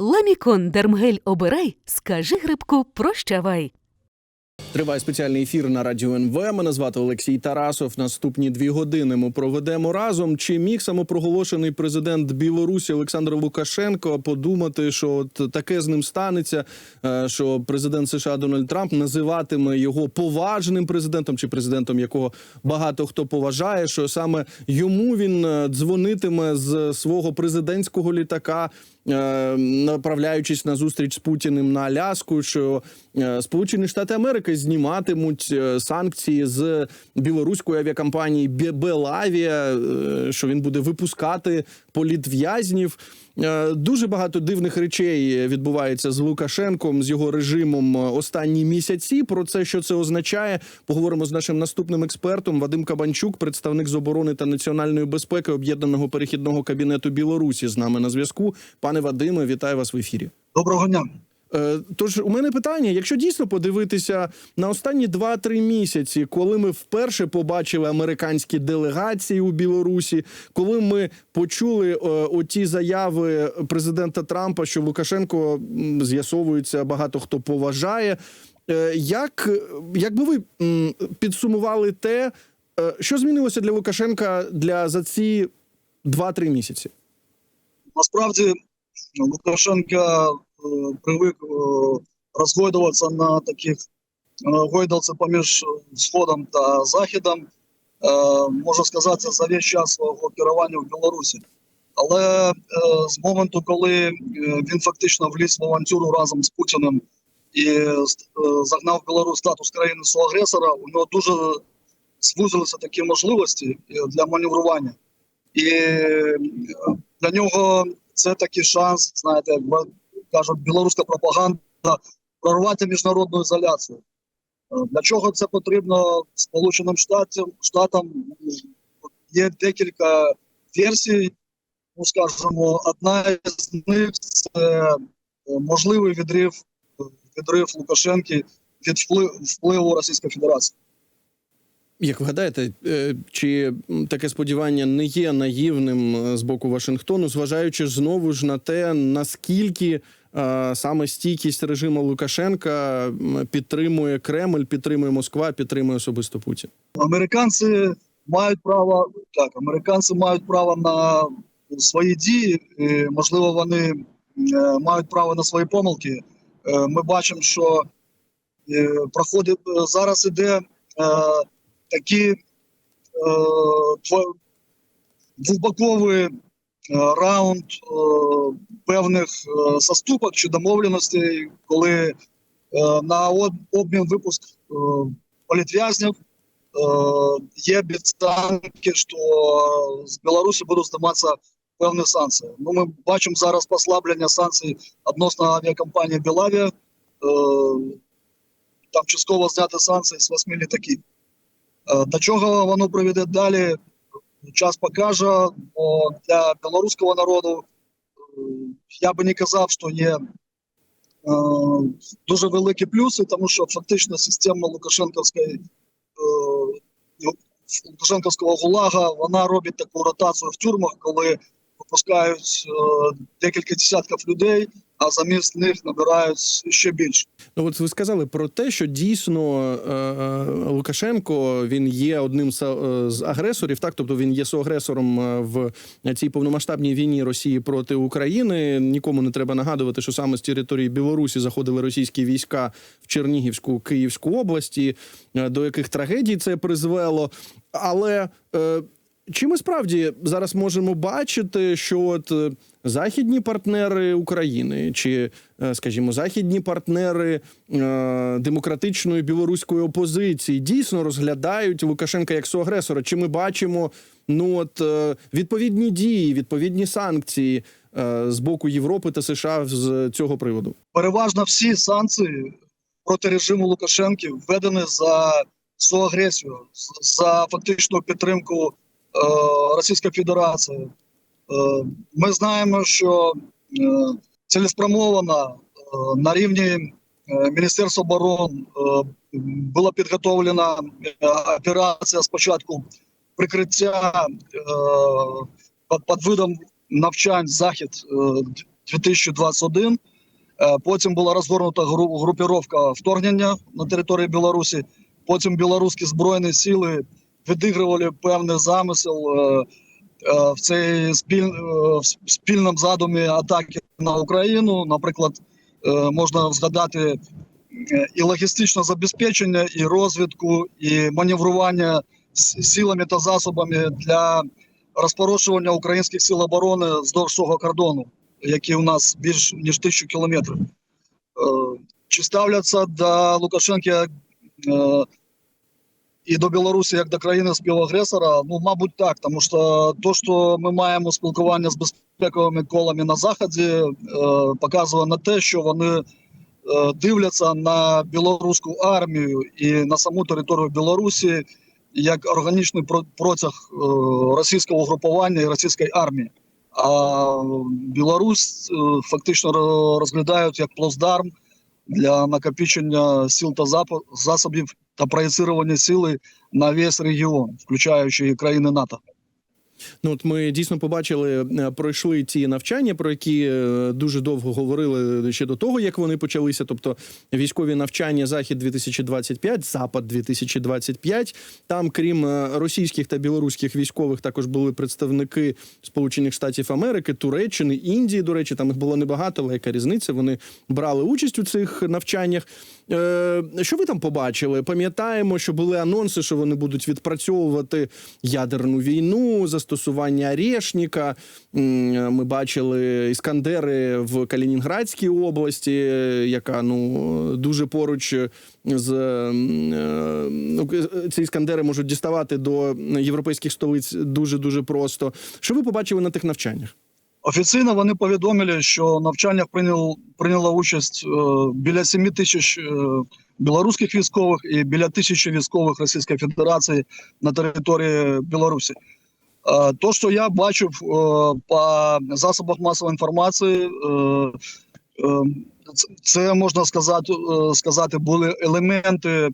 Ламікон Дермгель обирай, скажи грибку прощавай. Триває спеціальний ефір на радіо НВ. Мене звати Олексій Тарасов. Наступні дві години ми проведемо разом. Чи міг самопроголошений президент Білорусі Олександр Лукашенко подумати, що от таке з ним станеться? е, Що президент США Дональд Трамп називатиме його поважним президентом чи президентом, якого багато хто поважає, що саме йому він е, дзвонитиме з свого президентського літака. Е, Направляючись на зустріч з Путіним на Аляску, що е, Сполучені Штати Америки зніматимуть е, санкції з білоруської авіакомпанії Бе- Белавія, що він буде випускати політв'язнів. Е, Дуже багато дивних речей відбувається з Лукашенком, з його режимом е, останні місяці. Про це що це означає, поговоримо з нашим наступним експертом Вадим Кабанчук, представник з оборони та національної безпеки об'єднаного перехідного кабінету Білорусі. З нами на зв'язку. Пане Вадиме, вітаю вас в ефірі. Доброго дня. Е, Тож у мене питання: якщо дійсно подивитися на останні 2-3 місяці, коли ми вперше побачили американські делегації у Білорусі, коли ми почули е, оті заяви президента Трампа, що Лукашенко з'ясовується, багато хто поважає. е, Як, як би ви підсумували те, що змінилося для Лукашенка для за ці 2-3 місяці? Насправді Лукашенко е, привик е, розгойдуватися на таких е, гойдалці поміж Сходом та Західом, е, можна сказати, за весь час свого керування в Білорусі. Але е, з моменту, коли е, він фактично вліз в авантюру разом з Путіним і е, загнав Білорусь статус країни агресора, у нього дуже звузилися такі можливості е, для маневрування. І е, для нього це такий шанс, знаєте, кажуть, білоруська пропаганда прорвати міжнародну ізоляцію. Е, Для чого це потрібно Сполученим Штатам? Штатам є декілька версій. Ну, скажімо, одна з них це е, можливий відрив, відрив Лукашенки від впливу Російської Федерації. Як ви гадаєте, е, чи таке сподівання не є наївним з боку Вашингтону, зважаючи знову ж на те, наскільки саме стійкість режиму Лукашенка підтримує Кремль, підтримує Москва, підтримує особисто Путін? Американці мають право так, американці мають право на свої дії. і, можливо, вони е, мають право на свої помилки. Е, Ми бачимо, що е, проходить е, зараз іде е, такі е, е, раунд е, певних е, заступок чи домовленостей, коли е, на обмін випуск е, політв'язнів е, є обіцянки, що з Білорусі будуть здиматися певні санкції. Ну, ми бачимо зараз послаблення санкцій відносно авіакомпанії Білавія. Е, там частково зняти санкції з восьми літаків. Е, До чого воно приведе далі, час покаже. Бо для білоруського народу е, я би не казав, що є е, дуже великі плюси, тому що фактично система Лукашенковської е, Лукашенковського гулага вона робить таку ротацію в тюрмах, коли випускають декілька десятків людей, а замість них набирають ще більше. Ну, от ви сказали про те, що дійсно е, е, Лукашенко він є одним з, е, агресорів, так тобто він є соагресором в цій повномасштабній війні Росії проти України. Нікому не треба нагадувати, що саме з території Білорусі заходили російські війська в Чернігівську Київську області, до яких трагедій це призвело. Але чи ми справді зараз можемо бачити, що от е, західні партнери України, чи, е, скажімо, західні партнери е, демократичної білоруської опозиції дійсно розглядають Лукашенка як соагресора? Чи ми бачимо ну от е, відповідні дії, відповідні санкції е, з боку Європи та США з цього приводу? переважно всі санкції проти режиму Лукашенки введені за соагресію, за фактичну підтримку е, Російської Федерації. Е, ми знаємо, що е, цілеспрямовано е, на рівні Міністерства оборони була підготовлена операція спочатку прикриття під, видом навчань захід е, 2021. Е, Потім була розгорнута групіровка вторгнення на території Білорусі. Потім білоруські збройні сили відігрували певний замисел е, е, в цей спіль, е, в спільному задумі атаки на Україну. Наприклад, можна згадати і логістичне забезпечення, і розвідку, і маневрування силами та засобами для розпорошування українських сил оборони вздовж свого кордону, який у нас більш ніж тисячу кілометрів. Чи ставляться до Лукашенка і до Білорусі як до країни співагресора? Ну, мабуть, так, тому що то, що ми маємо спілкування з безпековими колами на заході, е, показує на те, що вони е, дивляться на білоруську армію і на саму територію Білорусі як органічний протяг е, російського групування і російської армії. А Білорусь фактично розглядають як плацдарм для накопичення сил та засобів та проєцирування сили на весь регіон, включаючи країни НАТО. Ну от ми дійсно побачили, е, пройшли ті навчання, про які е, дуже довго говорили ще до того, як вони почалися. Тобто військові навчання Захід 2025 Запад 2025 Там, крім е, російських та білоруських військових, також були представники Сполучених Штатів Америки, Туреччини, Індії. До речі, там їх було небагато, але яка різниця? Вони брали участь у цих навчаннях. Е, Що ви там побачили? Пам'ятаємо, що були анонси, що вони будуть відпрацьовувати ядерну війну, застосування Орешника. М, Ми бачили іскандери в Калінінградській області, е, яка ну дуже поруч з е, ну, ці іскандери можуть діставати до європейських столиць дуже дуже просто. Що ви побачили на тих навчаннях? Офіційно вони повідомили, що в навчаннях прийнял, прийняла участь е, біля 7 тисяч е, білоруських військових і біля тисячі військових Російської Федерації на території Білорусі. Е, то, що я бачив по засобах масової інформації, це- можна сказати, сказати, були елементи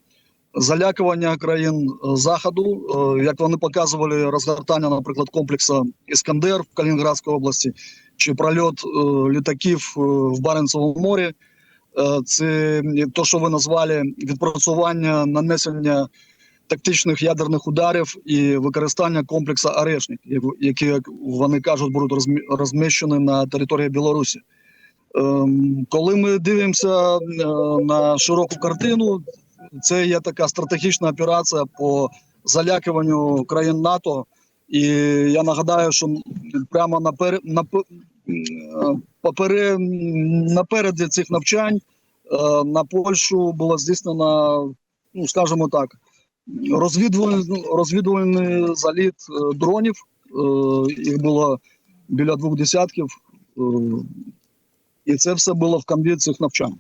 залякування країн е, заходу, е, як вони показували розгортання, наприклад, комплексу Іскандер в Калінінградській області, чи прольот е, літаків в Баренцевому морі. Це то, що ви назвали відпрацювання нанесення тактичних ядерних ударів і використання комплексу Орешник, які, як вони кажуть, будуть розмі- розміщені на території Білорусі. Ем, Коли ми дивимося на широку картину, це є така стратегічна операція по залякуванню країн НАТО. І я нагадаю, що прямо напер... напе... е, напереді цих навчань е, на Польщу було здійснено, ну скажімо так, розвідувальний, розвідувальний заліт е, дронів. Е, Їх було біля двох десятків. І це все було в камбі цих навчань.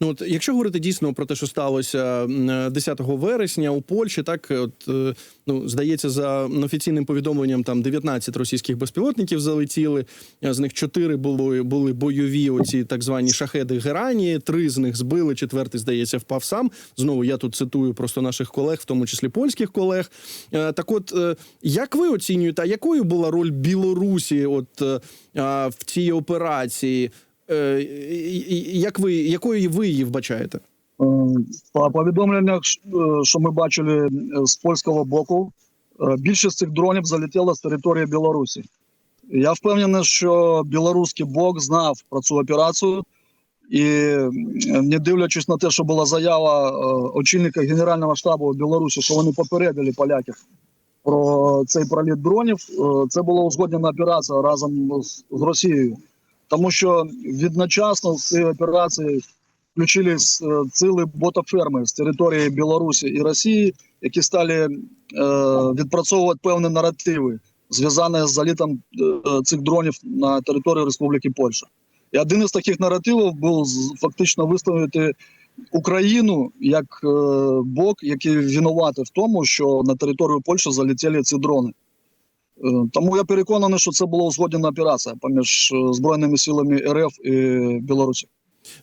Ну, от, якщо говорити дійсно про те, що сталося е, 10 вересня у Польщі, так от е, ну здається, за офіційним повідомленням, там 19 російських безпілотників залетіли. е, З них 4 були, були бойові, оці так звані шахеди Герані. Три з них збили. Четвертий, здається, впав сам. Знову я тут цитую просто наших колег, в тому числі польських колег. Е, Так, от е, як ви оцінюєте, якою була роль Білорусі, от е, в цій операції? Е, Як ви якою ви її вбачаєте? Е, По повідомленнях, е, що ми бачили з польського боку, більшість цих дронів залетіла з території Білорусі. Я впевнений, що білоруський бок знав про цю операцію, і не дивлячись на те, що була заява очільника Генерального штабу Білорусі, що вони попередили поляків про цей проліт дронів, це була узгоднена операція разом з Росією. Тому що відночасно в цій операції включились е, цілі ботоферми з території Білорусі і Росії, які стали е, відпрацьовувати певні наративи, зв'язані з залітом е, цих дронів на територію Республіки Польща. І один із таких наративів був фактично виставити Україну як бок, який винуватий в тому, що на територію Польщі залетіли ці дрони. Е, Тому я переконаний, що це була узгоджена операція поміж е, збройними силами РФ і Білорусі.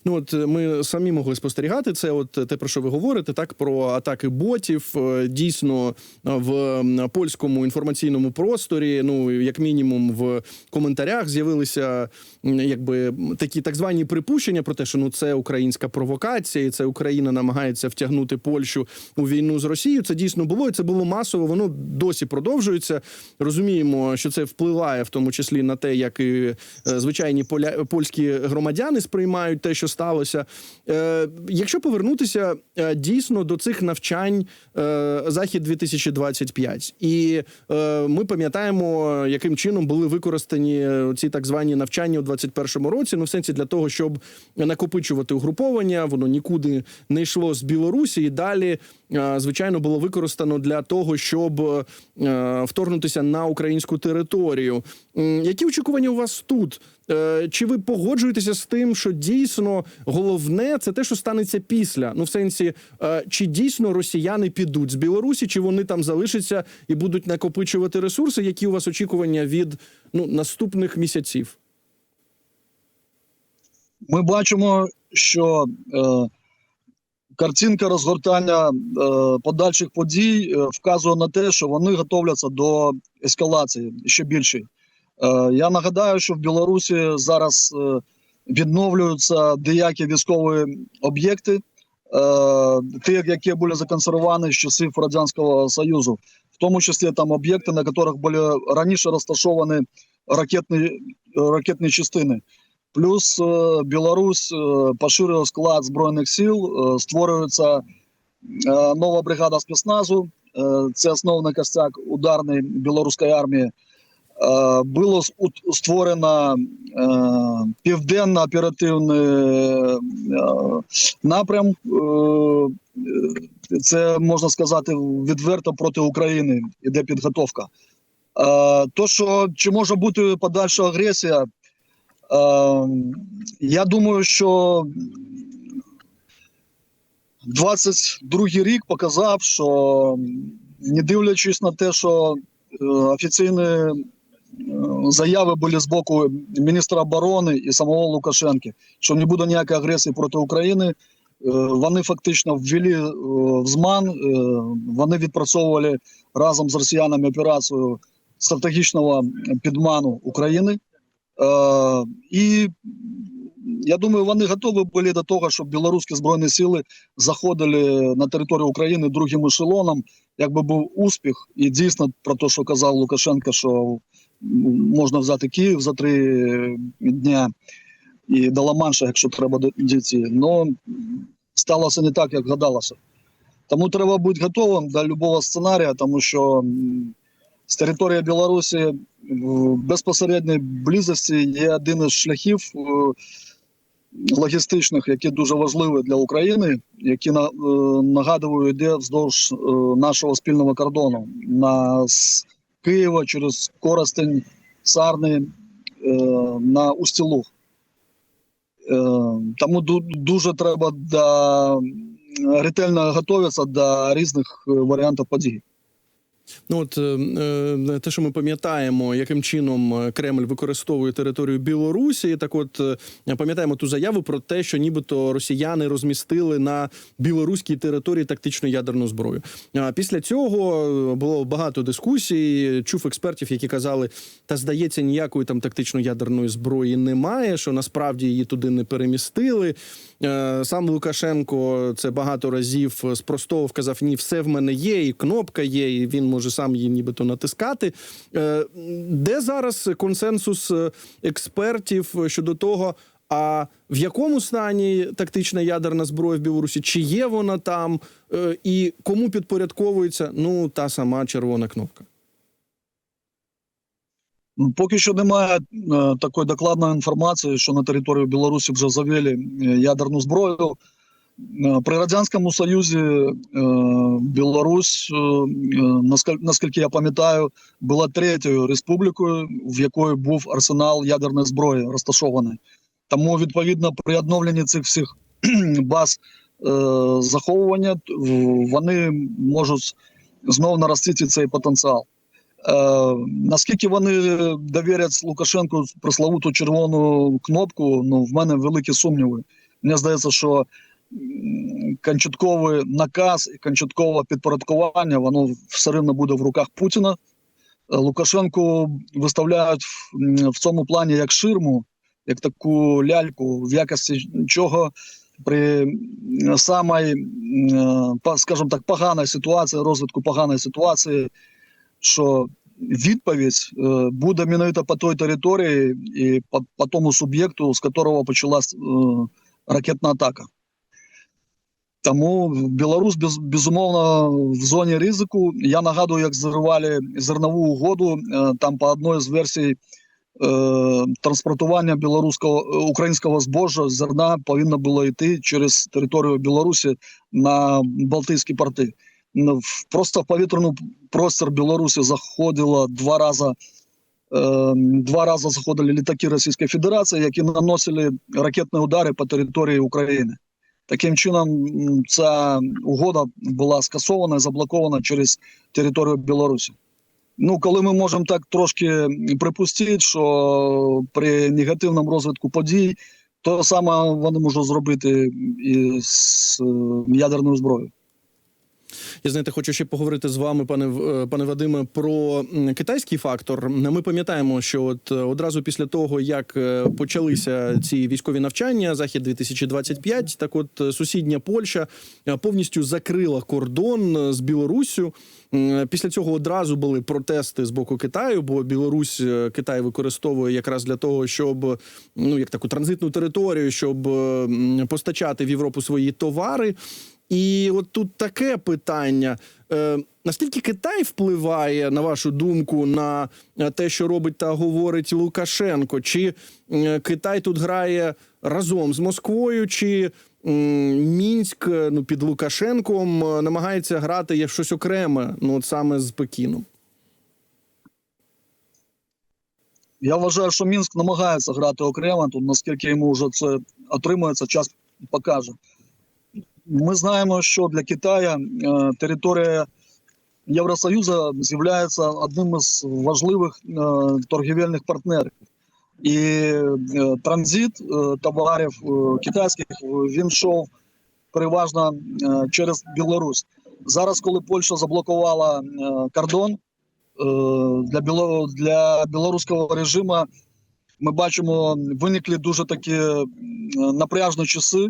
Ну от е, ми самі могли спостерігати це. От те, про що ви говорите, так про атаки ботів. Дійсно, в польському інформаційному просторі, ну як мінімум, в коментарях з'явилися якби такі так звані припущення про те, що ну це українська провокація, і це Україна намагається втягнути Польщу у війну з Росією. Це дійсно було, і це було масово. Воно досі продовжується. Розуміємо, що це впливає в тому числі на те, як і е, звичайні поля польські громадяни сприймають те, що сталося. Е, Якщо повернутися е, дійсно до цих навчань захід 2025 і ми пам'ятаємо, яким чином були використані ці так звані навчання у 21-му році. Ну, в сенсі для того, щоб накопичувати угруповання, воно нікуди не йшло з Білорусі, і далі, е, звичайно, було використано для того, щоб е, вторгнутися на українську територію. Які очікування у вас тут? Е, Чи ви погоджуєтеся з тим, що дійсно головне це те, що станеться після? Ну, в сенсі, чи дійсно росіяни підуть з Білорусі, чи вони там залишаться і будуть накопичувати ресурси? Які у вас очікування від ну наступних місяців? Ми бачимо, що е, картинка розгортання е, подальших подій е, вказує на те, що вони готовляться до ескалації ще більшої. Е, я нагадаю, що в Білорусі зараз е, відновлюються деякі військові об'єкти, е, ті, які були законсервовані з часів Радянського Союзу, в тому числі там об'єкти, на яких були раніше розташовані ракетні, ракетні частини. Плюс е, Білорусь е, поширює склад збройних сил, е, створюється нова бригада спецназу. Це основний костяк ударної білоруської армії. Було створено південно оперативний напрям. Це можна сказати відверто проти України. Іде підготовка. То, що чи може бути подальша агресія, Я думаю, що 22-й рік показав, що не дивлячись на те, що е, офіційні е, заяви були з боку міністра оборони і самого Лукашенка, що не буде ніякої агресії проти України. е, Вони фактично ввели в зман, вони відпрацьовували разом з росіянами операцію стратегічного підману України. Е, І я думаю, вони готові були до того, щоб білоруські збройні сили заходили на територію України другим ешелоном. Якби був успіх, і дійсно про те, що казав Лукашенко, що можна взяти Київ за три дня і до Ла-Манша, якщо треба дійти. Ну сталося не так, як гадалося. Тому треба бути готовим до будь-якого сценарія, тому що з території Білорусі в безпосередній близості є один із шляхів е, логістичних, які дуже важливі для України, які е, нагадую, йде вздовж е, нашого спільного кордону на з Києва через Коростень, Сарни на Устілуг. Е, Тому дуже треба до, ретельно готуватися до різних варіантів подій. Ну от е, е, те, що ми пам'ятаємо, яким чином е, Кремль використовує територію Білорусі. Так, от пам'ятаємо ту заяву про те, що нібито росіяни розмістили на білоруській території тактичну ядерну зброю. Після цього було багато дискусій. Чув експертів, які казали, та здається, ніякої там тактично ядерної зброї немає, що насправді її туди не перемістили. Сам Лукашенко це багато разів спростовував, казав: ні, все в мене є, і кнопка є, і він може сам її нібито натискати. Е, Де зараз консенсус е, експертів щодо того? А в якому стані тактична ядерна зброя в Білорусі? Чи є вона там, Е, і кому підпорядковується ну та сама червона кнопка? Ну, Поки що немає такої докладної інформації, що на територію Білорусі вже завели ядерну зброю. Е, При Радянському Союзі е, Білорусь, е, е, наскільки я пам'ятаю, була третьою республікою, в якої був арсенал ядерної зброї розташований. Тому, відповідно, при відновленні цих всіх баз е, заховування вони можуть знову наростити цей потенціал. Е, наскільки вони довірять Лукашенку пресловуту червону кнопку, ну в мене великі сумніви. Мені здається, що кончатковий наказ і кончаткове підпорядкування воно все рівно буде в руках Путіна. Е, Лукашенку виставляють в, цьому плані як ширму, як таку ляльку, в якості чого при самій, скажімо так, поганій ситуації, розвитку поганої ситуації, що відповідь е, буде мінута по той території і по, по тому суб'єкту, з якого почалась е, ракетна атака. Тому Білорусь без, безумовно в зоні ризику. Я нагадую, як зривали зернову угоду. е, Там по одній з версій е, транспортування білоруського е, українського збожжя зерна повинно було йти через територію Білорусі на Балтійські порти. Просто в повітряну простір Білорусі заходило два рази. Два рази заходили літаки Російської Федерації, які наносили ракетні удари по території України. Таким чином, ця угода була скасована і заблокована через територію Білорусі. Ну, коли ми можемо так трошки припустити, що при негативному розвитку подій то саме вони можуть зробити і з е, ядерною зброєю. Я знаєте, хочу ще поговорити з вами, пане е, пане Вадиме, про китайський фактор. Ми пам'ятаємо, що от е, одразу після того, як е, почалися ці військові навчання, захід 2025 так от сусідня Польща повністю закрила кордон з Білоруссю. Після цього одразу були протести з боку Китаю, бо Білорусь Китай використовує якраз для того, щоб ну як таку транзитну територію, щоб постачати в Європу свої товари. І от тут таке питання: е, наскільки Китай впливає, на вашу думку, на е, те, що робить та говорить Лукашенко? Чи е, Китай тут грає разом з Москвою, чи Мінськ е, ну, під Лукашенком намагається грати як щось окреме, ну от саме з Пекіном? Я вважаю, що Мінськ намагається грати окремо, тут наскільки йому вже це отримується, час покаже. Ми знаємо, що для Китаю е, територія Євросоюзу з'являється одним із важливих е, торгівельних партнерів. І е, транзит товарів китайських він йшов переважно через Білорусь. Зараз, коли Польща заблокувала кордон, для для білоруського режиму ми бачимо, виникли дуже такі напряжні часи,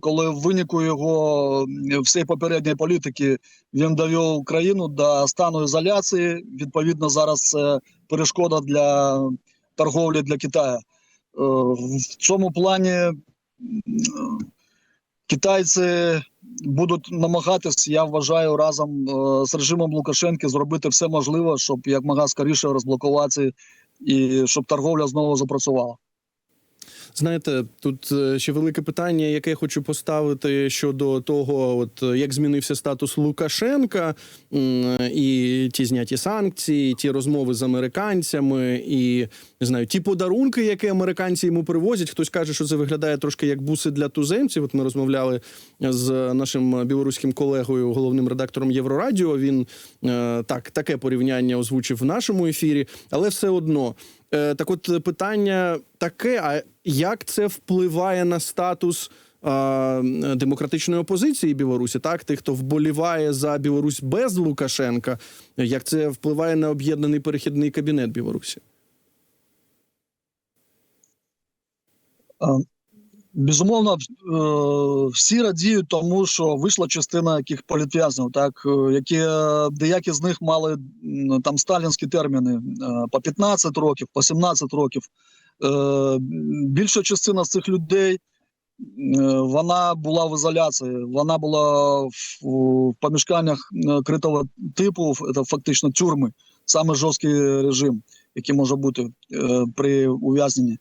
коли в винику його всієї попередньої політики він довів Україну до стану ізоляції. Відповідно, зараз це перешкода для торговлі для Китаю. Е, В цьому плані китайці будуть намагатись, я вважаю, разом е, з режимом Лукашенка зробити все можливе, щоб якмога скоріше розблокувати і щоб торговля знову запрацювала. Знаєте, тут е, ще велике питання, яке я хочу поставити щодо того, от е, як змінився статус Лукашенка і ті зняті санкції, ті розмови з американцями, і не знаю, ті подарунки, які американці йому привозять. Хтось каже, що це виглядає трошки як буси для туземців. От ми розмовляли з нашим білоруським колегою, головним редактором Єврорадіо. Він е, так таке порівняння озвучив в нашому ефірі, але все одно. Е, Так, от питання таке: а як це впливає на статус е, демократичної опозиції Білорусі? Так, тих, хто вболіває за Білорусь без Лукашенка, як це впливає на об'єднаний перехідний кабінет Білорусі? Безумовно, е, всі радіють тому, що вийшла частина яких політв'язнів, так е, які е, деякі з них мали там сталінські терміни по 15 років, по 17 років. Більша частина з цих людей вона була в ізоляції, вона була в, помішканнях критого типу, це фактично тюрми, саме жорсткий режим, який може бути при ув'язненні.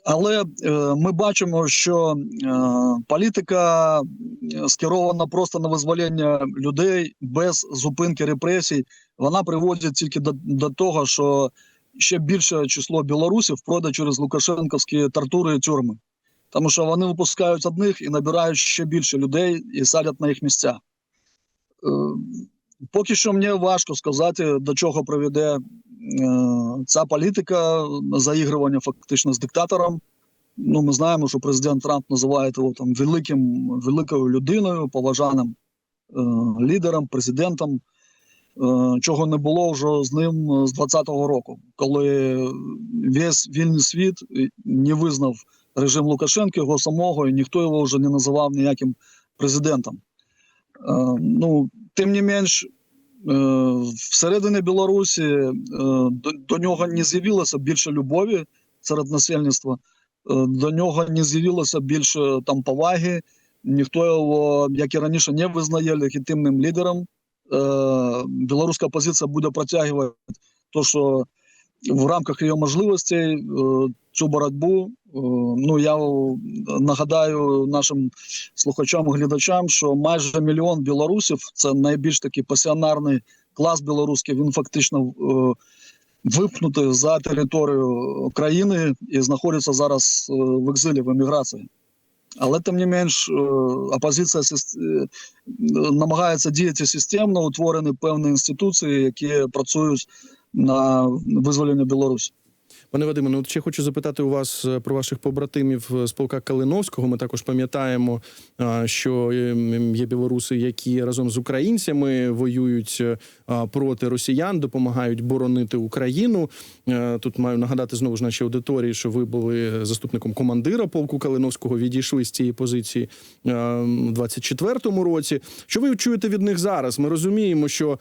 Е, але е, ми бачимо, що е, політика скерована просто на визволення людей без зупинки репресій. Вона приводить тільки до, до того, що ще більше число білорусів пройде через Лукашенківські тортури і тюрми, тому що вони випускають одних і набирають ще більше людей і садять на їх місця. Поки що мені важко сказати, до чого приведе е, ця політика заігрування фактично з диктатором. Ну, ми знаємо, що президент Трамп називає його там великим, великою людиною, поважаним е, лідером, президентом. е, чого не було вже з ним е, з 20-го року, коли весь вільний світ е, не визнав режим Лукашенка, його самого, і ніхто його вже не називав ніяким президентом. Е, Ну, тим не менш, е, всередині Білорусі е, до, до нього не з'явилося більше любові серед насельництва, е, до нього не з'явилося більше там поваги. Ніхто його, як і раніше, не визнає легітимним лідером. Білоруська опозиція буде протягувати те, що в рамках її можливостей цю боротьбу. Е, Ну я нагадаю нашим слухачам і глядачам, що майже мільйон білорусів це найбільш такий пасіонарний клас білоруський. Він фактично е, випнутий за територію країни і знаходиться зараз е, в екзилі в еміграції. Але тим не менш, опозиція намагається діяти системно, утворені певні інституції, які працюють на визволення Білорусі. Пане Вадиме, ну ще хочу запитати у вас е, про ваших побратимів е, з полка Калиновського. Ми також пам'ятаємо, що ем, є білоруси, які разом з українцями воюють е, проти росіян, допомагають боронити Україну. Е, Тут маю нагадати знову ж нашій аудиторії, що ви були заступником командира полку Калиновського, відійшли з цієї позиції е, у 24-му році. Що ви чуєте від них зараз? Ми розуміємо, що е,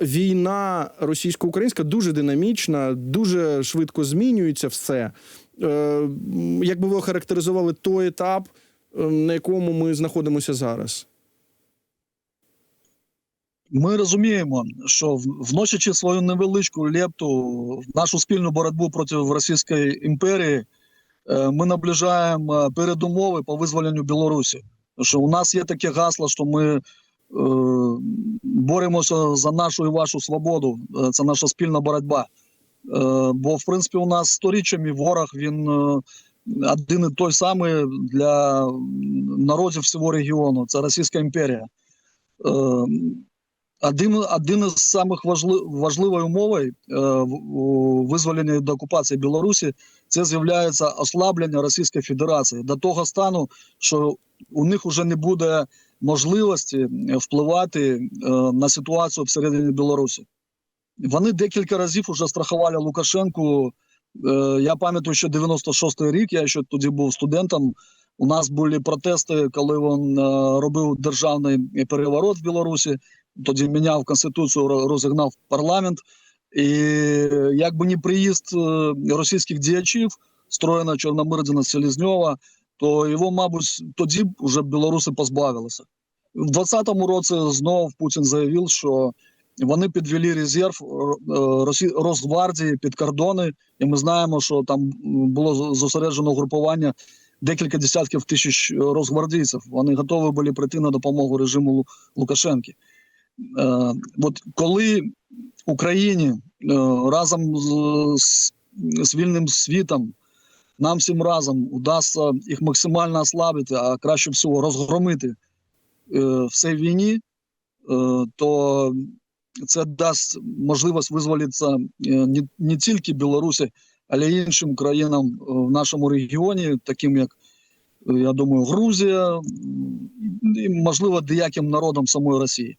війна російсько-українська дуже динамічна, дуже швидко змінюється все. Е, Як би ви охарактеризували той етап, е, на якому ми знаходимося зараз? Ми розуміємо, що вносячи свою невеличку лепту в нашу спільну боротьбу проти Російської імперії, е, ми наближаємо е, передумови по визволенню Білорусі. Що у нас є таке гасло, що ми е, боремося за нашу і вашу свободу. Е, Це наша спільна боротьба. Е, Бо, в принципі, у нас сторіччями ворог він е, один і той самий для народів всього регіону. Це Російська імперія. Е, один, один із самих важли, важливою умовою е, в- визволення від окупації Білорусі це з'являється ослаблення Російської Федерації до того стану, що у них вже не буде можливості е, впливати е, на ситуацію всередині Білорусі. Вони декілька разів вже страхували Лукашенку. Е, Я пам'ятаю, що 96-й рік, я ще тоді був студентом. У нас були протести, коли він робив державний переворот в Білорусі тоді міняв конституцію, розігнав парламент. І якби не приїзд російських діячів, строєна Чорномирдіна Селезньова, то його, мабуть, тоді вже білоруси позбавилися. В 2020 році знову Путін заявив, що вони підвели резерв е. Росгвардії під кордони, і ми знаємо, що там було зосереджено угрупування декілька десятків тисяч росгвардійців. Вони готові були прийти на допомогу режиму Лукашенки. Е, от коли Україні е, разом з вільним світом нам всім разом удасться їх максимально ослабити, а краще всього розгромити е, в цій війні, е, то це дасть можливість визволитися е, не, тільки Білорусі, але й іншим країнам в нашому регіоні, таким як, я думаю, Грузія, і, можливо, деяким народам самої Росії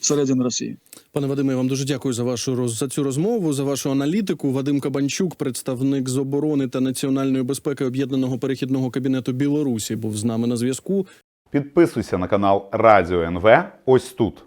всередині Росії. Пане Вадиме, я вам дуже дякую за вашу роз- за цю розмову, за вашу аналітику. Вадим Кабанчук, представник з оборони та національної безпеки об'єднаного перехідного кабінету Білорусі, був з нами на зв'язку. Підписуйся на канал Радіо НВ ось тут.